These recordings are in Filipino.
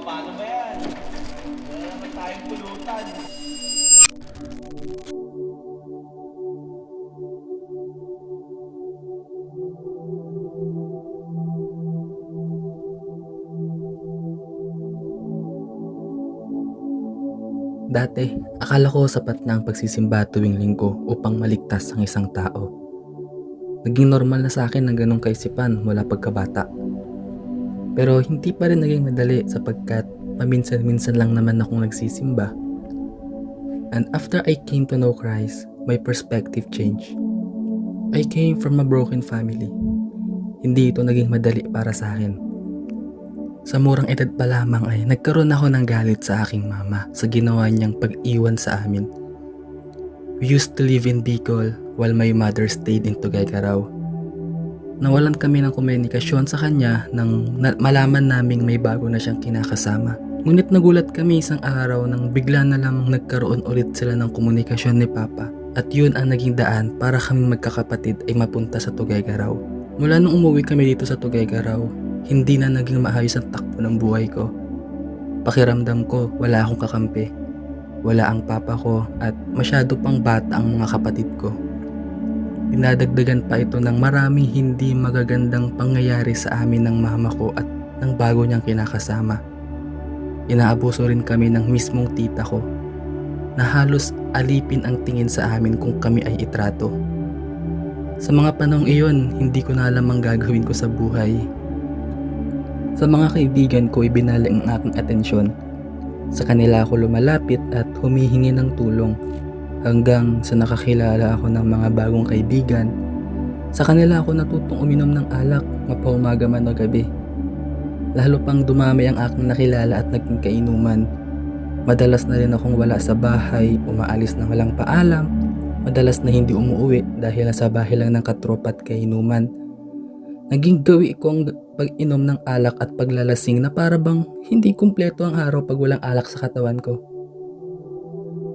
paano ba yan? Wala naman tayong pulutan. Dati, akala ko sapat na ang pagsisimba tuwing linggo upang maligtas ang isang tao. Naging normal na sa akin ang ganong kaisipan mula pagkabata. Pero hindi pa rin naging madali sapagkat paminsan-minsan lang naman akong nagsisimba. And after I came to know Christ, my perspective changed. I came from a broken family. Hindi ito naging madali para sa akin. Sa murang edad pa lamang ay nagkaroon ako ng galit sa aking mama sa ginawa niyang pag-iwan sa amin. We used to live in Bicol while my mother stayed in Tuguegarao. Nawalan kami ng komunikasyon sa kanya nang na- malaman naming may bago na siyang kinakasama. Ngunit nagulat kami isang araw nang bigla na lamang nagkaroon ulit sila ng komunikasyon ni Papa at yun ang naging daan para kaming magkakapatid ay mapunta sa Tuguegarao. Mula nung umuwi kami dito sa Tuguegarao, hindi na naging maayos ang takbo ng buhay ko. Pakiramdam ko, wala akong kakampi. Wala ang papa ko at masyado pang bata ang mga kapatid ko. Dinadagdagan pa ito ng maraming hindi magagandang pangyayari sa amin ng mama ko at ng bago niyang kinakasama. Inaabuso rin kami ng mismong tita ko na halos alipin ang tingin sa amin kung kami ay itrato. Sa mga panahong iyon, hindi ko na alam ang gagawin ko sa buhay sa mga kaibigan ko ibinaling ang aking atensyon. Sa kanila ako lumalapit at humihingi ng tulong hanggang sa nakakilala ako ng mga bagong kaibigan. Sa kanila ako natutong uminom ng alak mapaumaga man o gabi. Lalo pang dumami ang aking nakilala at naging kainuman. Madalas na rin akong wala sa bahay, umaalis na walang paalam. Madalas na hindi umuwi dahil nasa bahay lang ng katropa at kainuman. Naging gawi ko ang pag-inom ng alak at paglalasing na para bang hindi kumpleto ang araw pag walang alak sa katawan ko.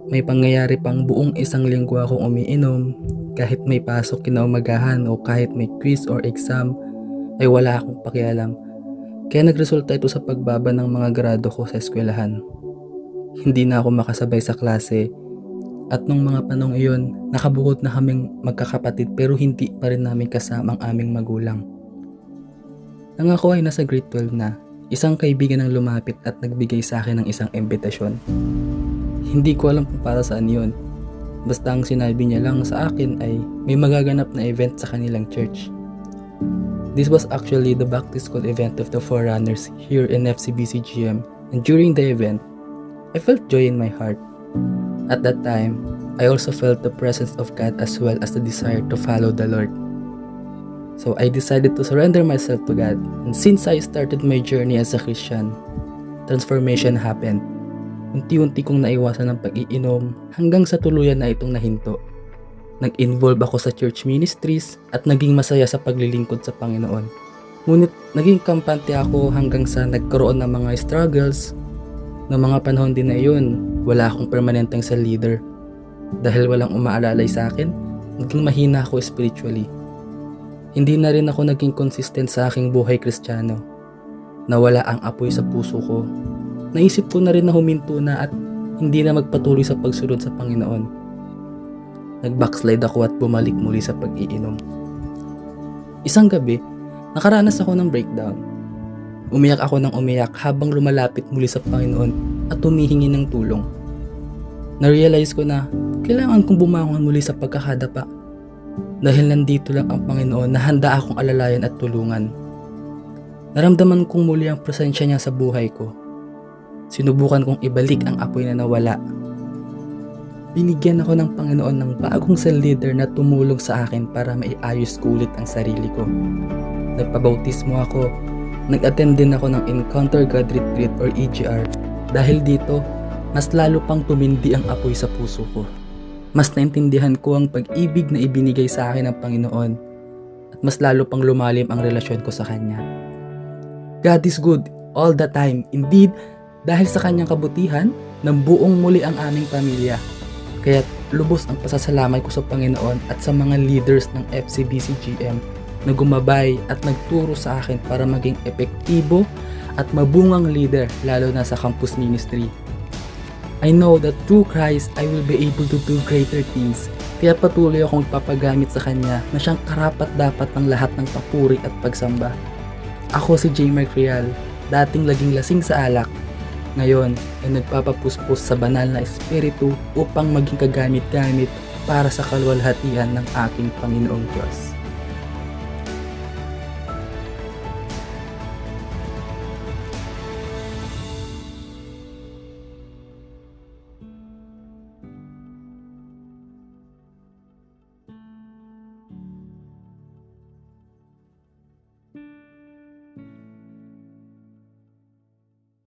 May pangyayari pang buong isang linggo akong umiinom, kahit may pasok kinaumagahan o kahit may quiz or exam, ay wala akong pakialam. Kaya nagresulta ito sa pagbaba ng mga grado ko sa eskwelahan. Hindi na ako makasabay sa klase at nung mga panong iyon, nakabukod na kaming magkakapatid pero hindi pa rin namin kasama ang aming magulang. Nang ako ay nasa grade 12 na, isang kaibigan ang lumapit at nagbigay sa akin ng isang imbitasyon. Hindi ko alam kung para saan yun. Basta ang sinabi niya lang sa akin ay may magaganap na event sa kanilang church. This was actually the back to school event of the Forerunners here in FCBCGM and during the event, I felt joy in my heart. At that time, I also felt the presence of God as well as the desire to follow the Lord. So I decided to surrender myself to God. And since I started my journey as a Christian, transformation happened. Unti-unti kong naiwasan ng pag-iinom hanggang sa tuluyan na itong nahinto. Nag-involve ako sa church ministries at naging masaya sa paglilingkod sa Panginoon. Ngunit naging kampante ako hanggang sa nagkaroon ng mga struggles. Noong mga panahon din na iyon, wala akong permanenteng sa leader. Dahil walang umaalalay sa akin, naging mahina ako spiritually. Hindi na rin ako naging consistent sa aking buhay kristyano. Nawala ang apoy sa puso ko. Naisip ko na rin na huminto na at hindi na magpatuloy sa pagsunod sa Panginoon. Nag-backslide ako at bumalik muli sa pag-iinom. Isang gabi, nakaranas ako ng breakdown. Umiyak ako ng umiyak habang lumalapit muli sa Panginoon at humihingi ng tulong. Na-realize ko na kailangan kong bumangon muli sa pagkakadapa dahil nandito lang ang Panginoon na handa akong alalayan at tulungan. Naramdaman kong muli ang presensya niya sa buhay ko. Sinubukan kong ibalik ang apoy na nawala. Binigyan ako ng Panginoon ng bagong cell leader na tumulong sa akin para maiayos ko ulit ang sarili ko. Nagpabautismo ako. Nag-attend din ako ng Encounter God Retreat or EGR. Dahil dito, mas lalo pang tumindi ang apoy sa puso ko mas naintindihan ko ang pag-ibig na ibinigay sa akin ng Panginoon at mas lalo pang lumalim ang relasyon ko sa Kanya. God is good all the time. Indeed, dahil sa Kanyang kabutihan, buong muli ang aming pamilya. Kaya lubos ang pasasalamat ko sa Panginoon at sa mga leaders ng FCBCGM na gumabay at nagturo sa akin para maging epektibo at mabungang leader lalo na sa campus ministry. I know that through Christ, I will be able to do greater things. Kaya patuloy akong papagamit sa Kanya na siyang karapat dapat ng lahat ng papuri at pagsamba. Ako si J. Mark Real, dating laging lasing sa alak. Ngayon ay nagpapapuspos sa banal na espiritu upang maging kagamit-gamit para sa kalwalhatian ng aking Panginoong Diyos.